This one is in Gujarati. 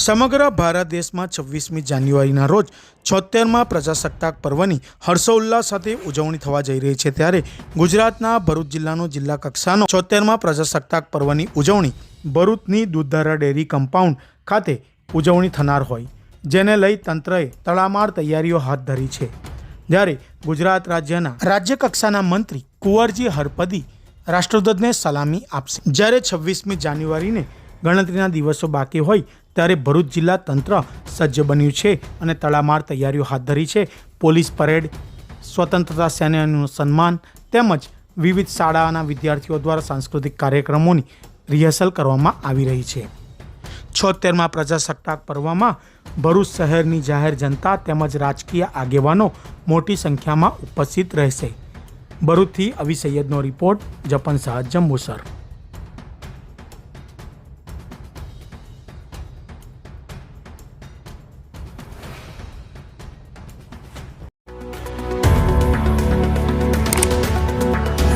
સમગ્ર ભારત દેશમાં છવ્વીસમી જાન્યુઆરીના રોજ છોતેરમાં પ્રજાસત્તાક પર્વની હર્ષોલ્લાસ સાથે ઉજવણી થવા જઈ રહી છે ત્યારે ગુજરાતના ભરૂચ જિલ્લાનો જિલ્લા કક્ષાનો છોતેરમાં પ્રજાસત્તાક પર્વની ઉજવણી ભરૂચની દૂધધારા ડેરી કમ્પાઉન્ડ ખાતે ઉજવણી થનાર હોય, જેને લઈ તંત્રએ તડામાર તૈયારીઓ હાથ ધરી છે. જ્યારે ગુજરાત રાજ્યના રાજ્ય કક્ષાના મંત્રી કુંવરજી હરપદી રાષ્ટ્રધ્વજને સલામી આપશે. જ્યારે છવ્વીસમી જાન્યુઆરીને ગણતરીના દિવસો બાકી હોય ત્યારે ભરૂચ જિલ્લા તંત્ર સજ્જ બન્યું છે અને તડામાર તૈયારીઓ હાથ ધરી છે. પોલીસ પરેડ, સ્વતંત્રતા સેનાનીનું સન્માન તેમજ વિવિધ શાળાના વિદ્યાર્થીઓ દ્વારા સાંસ્કૃતિક કાર્યક્રમોની રિહર્સલ કરવામાં આવી રહી છે. છોતેરમાં પ્રજાસત્તાક પર્વમાં ભરૂચ શહેરની જાહેર જનતા તેમજ રાજકીય આગેવાનો મોટી સંખ્યામાં ઉપસ્થિત રહેશે. ભરૂચથી અવિસૈયદનો રિપોર્ટ, જપન Shah Jambusar.